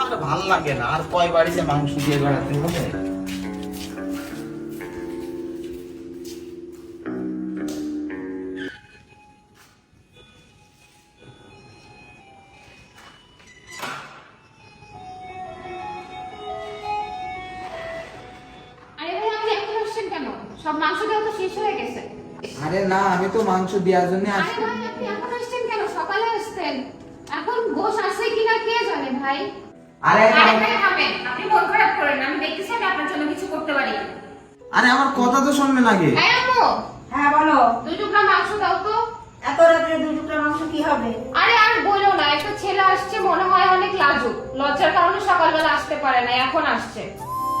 আর ভালো লাগে না। আর কয় বাড়িতে মাংস দিয়ে বেড়াতে হবে? সব মাংস দেওয়া তো শেষ হয়ে গেছে। আরে না আমি তো মাংস দেওয়ার জন্য আসছি এখন আসছেন কেন? সকালে আসতেন। এখন গোশ ভাই? আরে আরে ভাই থামেন আপনি মন খারাপ করেন না। আমি দেখতেছি আমি আপনার জন্য কিছু করতে পারি। আরে আমার কথা তো শুনবে নাকি এই আম্মু! হ্যাঁ বলো। দুই টুকরা মাংস দাও তো। এত রাত্রে দুই টুকরা মাংস কি হবে? আরে আর বলো না একটা ছেলে আসছে মনে হয় অনেক লাজুক। লজ্জার কারণে সকালবেলা আসতে পারে না এখন আসছে।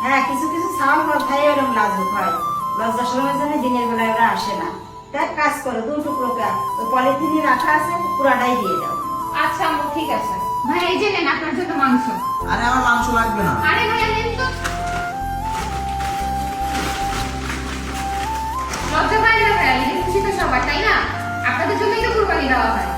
হ্যাঁ কিছু কিছু সাউন্ড কথাই ওরকম লাজুক হয়। লজ্জা শরমের জন্য দিনের বেলায় ওরা আসে না। তাই কাজ করো দুই টুকরোকে ওই পলিথিনে রাখা আছে পুরাটাই দিয়ে দাও। আচ্ছা আম্মু ঠিক আছে। ভাই এই যে নেন আপনার জন্য মাংস। আরে আমার মাংস লাগবে না। আরে ভাই নেন তো। লজ্জা পায় না ভাই খুশি তো সবার তাই না? আপনাদের জন্যই তো কুরবানি দেওয়া হয়।